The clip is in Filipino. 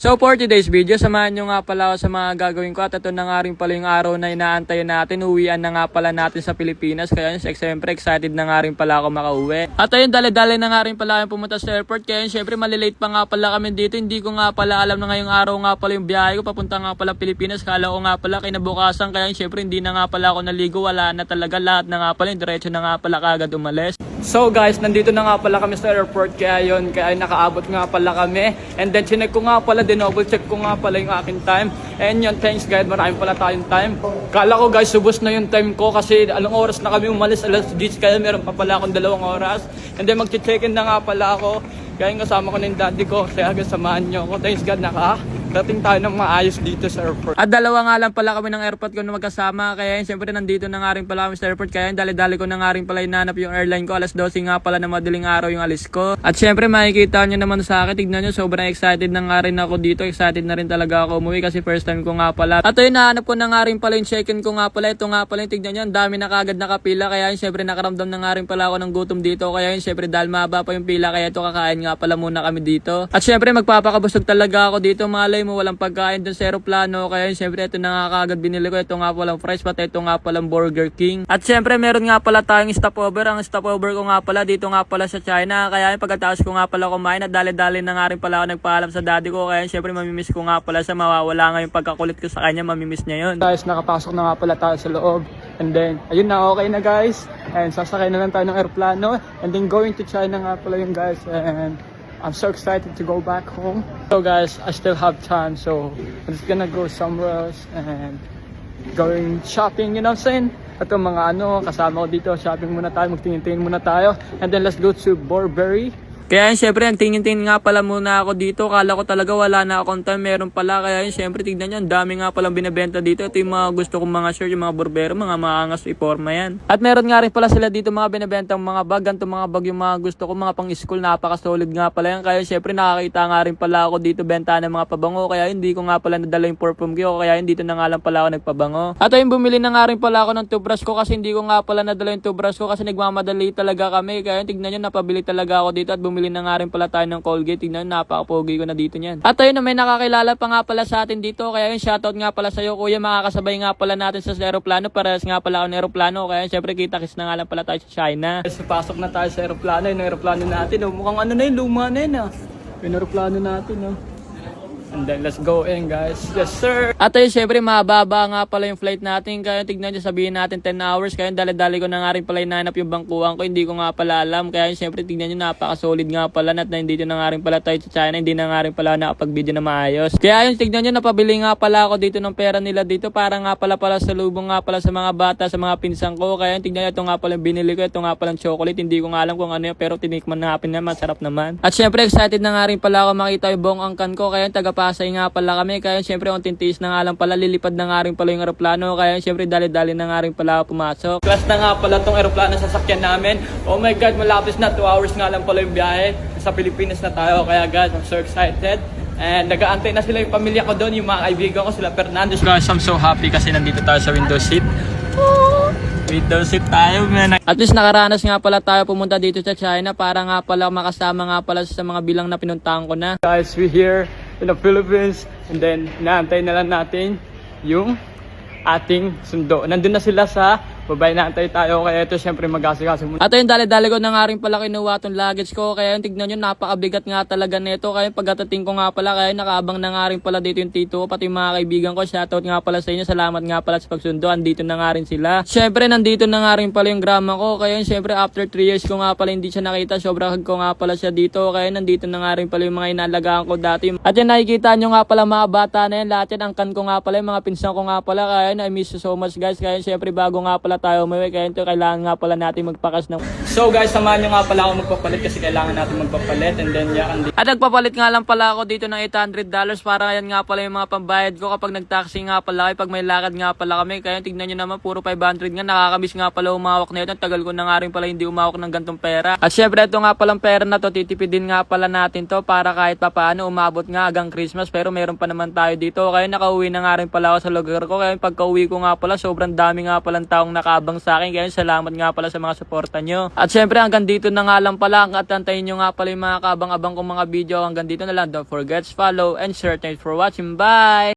So for today's video, samahan nyo nga pala ako sa mga gagawin ko at ito na nga rin pala yung araw na inaantay natin. Uwian na nga pala natin sa Pilipinas. Kaya yun, siyempre excited na nga rin pala ako makauwi. At ayun, dali-dali na nga rin pala kami pumunta sa airport. Kaya yun, siyempre malilate pa nga pala kami dito. Hindi ko nga pala alam na ngayong araw nga pala yung biyahe ko. Papunta nga pala Pilipinas. Kala ko nga pala kinabukasan. Kaya yun, siyempre hindi na nga pala ako naligo. Wala na talaga. Lahat na nga pala. Yung diretso na nga pala kagad umalis. So guys, nandito na nga pala kami sa airport kaya yun, kaya nakaabot nga pala kami. And then chinek ko nga pala, dinoble check ko nga pala yung aking time. And yun, thanks guys, marami pala tayong time. Kala ko guys, subos na yung time ko kasi anong oras na kami umalis, alas 10 kaya meron pa pala akong dalawang oras. And then magche-check-in na nga pala ako. Kaya yung kasama ko na yung daddy ko, kaya guys, samahan nyo ako. Thanks God, naka dating tayo ng maayos dito sa airport. At dalawa nga lang pala kami ng airport ko na magkasama. Kaya yun, syempre nandito na nga rin pala kami sa airport. Kaya yun, dali-dali ko na nga rin pala inanap yung airline ko. Alas 12 nga pala na madaling araw yung alis ko. At syempre makikita nyo naman sa akin. Tignan nyo, sobrang excited na nga rin ako dito. Excited na rin talaga ako umuwi kasi first time ko nga pala. At ayun, nahanap ko na nga rin pala yung check-in ko nga pala. Ito nga pala yung tignan nyo, ang dami na kagad nakapila. Kaya yun, syempre nakaramdam na nga rin pala ako ng gutom dito. Kaya yun, syempre dahil mahaba pa yung pila. Kaya ito kakain nga pala muna kami dito. At syempre magpapakabusog talaga ako dito. Malay mo, walang pagkain dun sa aeroplano. Kaya yun, syempre ito na nga kagad binili ko. Ito nga palang fries, pati ito nga palang Burger King. At syempre meron nga pala tayong stopover. Ang stopover ko nga pala dito nga pala sa China. Kaya yun, pagkatapos ko nga pala kumain at dali-dali na nga rin pala ako nagpaalam sa daddy ko. Kaya yun, syempre mamimiss ko nga pala sa mawawala nga yung pagkakulit ko sa kanya. Mamimiss niya yun. Guys, nakapasok na nga pala tayo sa loob. And then, ayun na, okay na guys. And sasakay na lang tayo ng aeroplano. And then going to China nga pala yung guys. And I'm so excited to go back home. So guys, I still have time. So I'm just gonna go somewhere else and going shopping, you know what I'm saying? Ito mga ano, kasama ko dito, shopping muna tayo, magtingin-tingin muna tayo. And then let's go to Burberry. Kaya yun, syempre, tingin-tingin nga pala muna ako dito. Kala ko talaga wala na akong time, meron pala. Kaya yun, syempre, tignan nyo, ang dami nga palang binibenta dito. Ito yung mga gusto kong mga shirt, yung mga Burberry, mga maangas iporma yan. At meron nga rin pala sila dito mga binibentang mga bag. Ganito mga bag yung mga gusto ko, mga pang school, napaka-solid nga pala yan. Kaya syempre, nakakita nga rin pala ako dito benta ng mga pabango. Kaya hindi ko nga pala nadala yung perfume ko. Kaya hindi dito na nga lang pala ako nagpabango. At ayun, bumili na nga rin pala ako ng toothbrush ko kasi hindi ko nga pala nadala yung toothbrush ko kasi nagmamadali talaga kami. Kaya tignan nyo, napabili talaga ako dito at bumili na nga rin pala tayo ng Colgate. Tignan nyo, napaka-pogi ko na dito niyan. At ayun, may nakakilala pa nga pala sa atin dito. Kaya yun, shoutout nga pala sa'yo, kuya. Makakasabay nga pala natin sa aeroplano. Parehas nga pala ako ng aeroplano. Kaya syempre, kita-kis na nga lang pala tayo sa China. Yes, pasok na tayo sa aeroplano. Yung aeroplano natin. Oh, mukhang ano na yun, luma na yun. Ah. Yung aeroplano natin. Oh. And then let's go in guys. Yes sir. At ayun syempre mababa nga pala yung flight natin. Kaya tignan nyo sabihin natin 10 hours. Kaya dali-dali ko na nga rin pala inanap yung bangkuhan ko. Hindi ko nga pala alam. Kaya syempre tignan nyo napaka-solid nga pala. At nandito na nga rin pala tayo sa China. Hindi na nga rin pala nakapag-video na maayos. Kaya yun tignan nyo napabili nga pala ako dito ng pera nila dito. Para nga pala pala sa lubong nga pala sa mga bata, sa mga pinsan ko. Kaya yun tignan nyo ito nga pala yung binili ko. Ito nga pala yung chocolate. Hindi ko nga alam kung ano yun. Pero tinikman na namin na masarap naman. At syempre excited na nga rin pala ako makita yung buong angkan ko. Kaya yung taga-pasay nga pala kami. Kaya syempre ang tintis na nga lang pala, lilipad na nga rin pala yung aeroplano. Kaya syempre dali-dali na nga rin pala pumasok. Class na nga pala tong aeroplano sa sakyan namin. Oh my God, malapis na. 2 hours nga lang pala yung biyahe. Sa Pilipinas na tayo. Kaya guys, I'm so excited. And nag-aantay na sila yung pamilya ko doon, yung mga kaibigan ko, sila Fernandez. Guys, I'm so happy kasi nandito tayo sa window seat. Window seat tayo, man. At least nakaranas nga pala tayo pumunta dito sa China para nga pala makasama nga pala sa mga bilang na pinuntahan ko na. Guys, we here in the Philippines and then naantay na lang natin yung ating sundo. Nandun na sila sa babay naantay tayo kaya ito syempre mag-asikaso muna. At ayun, dali-dali ko na nga rin pala kinuha tong luggage ko. Kaya yung tignan nyo napakabigat nga talaga nito. Kaya pagkatating ko nga pala kaya nakaabang na nga rin pala dito yung tito pati yung mga kaibigan ko. Shoutout nga pala sa inyo. Salamat nga pala sa pagsundo. Andito na nga rin sila. Syempre nandito na nga rin pala yung grama ko. Kaya yun, syempre after 3 years ko nga pala hindi siya nakita. Sobrang hag ko nga pala siya dito. Kaya nandito na nga rin pala yung mga inalagaan ko dati. At yan nakikita nyo nga pala mga bata na yan lahat yan angkan ko nga pala yung mga pinsan ko nga pala. Kaya I miss you so much guys. Kaya syempre bago nga pala tayo umuwi kaya ito kailangan nga pala natin magpakas ng So guys samahan nyo nga pala ako magpapalit kasi kailangan natin magpapalit and then yeah, and At nagpapalit nga lang pala ako dito ng 800 dollars para yan nga pala yung mga pambayad ko kapag nagtaxi nga pala kayo pag may lakad nga pala kami. Kaya tignan nyo naman puro 500 nga. Nakakamiss nga pala umawak na ito. Tagal ko na nga rin pala hindi umawak ng gantong pera. At syempre ito nga palang pera na to titipidin nga pala natin to para kahit papaano umabot nga hanggang Christmas. Pero meron pa naman tayo dito. Kaya nakauwi na nga rin pala ako sa lugar ko. Kaya pagka uwi ko nga pala sobrang dami nga palang taong nakaabang sa akin. Kaya salamat nga pala sa mga suporta nyo. At syempre hanggang dito na nga lang pala at antayin nyo nga pala yung mga kaabang-abang kong mga video. Hanggang dito na lang. Don't forget to follow and share. Thanks for watching. Bye!